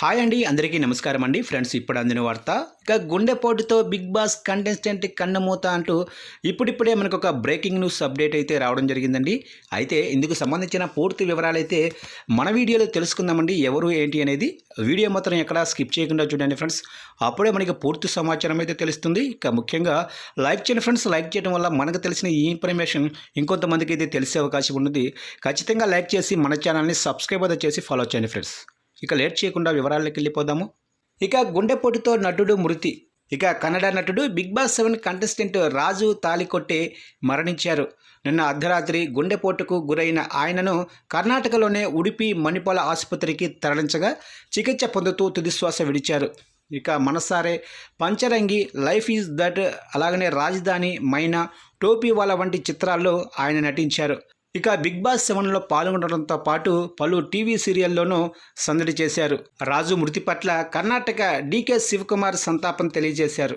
Hi అండి అందరికీ నమస్కారం అండి. ఫ్రెండ్స్ ఇప్పుడు అందిన వార్త. ఇక గుండెపోటుతో బిగ్ బాస్ కంటెస్టెంట్ కన్నమూత అంటూ ఇప్పుడిప్పుడే మనకు ఒక బ్రేకింగ్ న్యూస్ అప్డేట్ అయితే రావడం జరిగిందండి. అయితే ఇందుకు సంబంధించిన పూర్తి వివరాలు అయితే మన వీడియోలో తెలుసుకుందామండి ఎవరు ఏంటి అనేది. వీడియో మాత్రం ఎక్కడా స్కిప్ చేయకుండా చూడండి ఫ్రెండ్స్. అప్పుడే మనకి పూర్తి సమాచారం అయితే తెలుస్తుంది. ఇక ముఖ్యంగా లైక్ చేయండి ఫ్రెండ్స్. లైక్ చేయడం వల్ల మనకు తెలిసిన ఈ ఇన్ఫర్మేషన్ ఇంకొంతమందికి అయితే తెలిసే అవకాశం ఉంటుంది ఖచ్చితంగా లైక్ చేసి మన ఛానల్ని సబ్స్క్రైబ్ అయితే చేసి ఫాలో చేయండి ఫ్రెండ్స్. ఇక లేట్ చేయకుండా వివరాల్లోకి వెళ్ళిపోదాము. ఇక గుండెపోటుతో నటుడు మృతి. ఇక కన్నడ నటుడు Bigg Boss seven contestant Raju Talikote మరణించారు. నిన్న అర్ధరాత్రి గుండెపోటుకు గురైన ఆయనను కర్ణాటకలోనే ఉడిపి మణిపాల ఆసుపత్రికి తరలించగా చికిత్స పొందుతూ తుదిశ్వాస విడిచారు. ఇక Manasaare Pancharangi life is that అలాగనే రాజధాని మైనా టోపీవాల వంటి చిత్రాల్లో ఆయన నటించారు. ఇక బిగ్ బాస్ సెవెన్లో పాల్గొనడంతో పాటు పలు టీవీ సీరియల్లోనూ సందడి చేశారు. రాజు మృతి పట్ల కర్ణాటక డీకే శివకుమార్ సంతాపం తెలియజేశారు.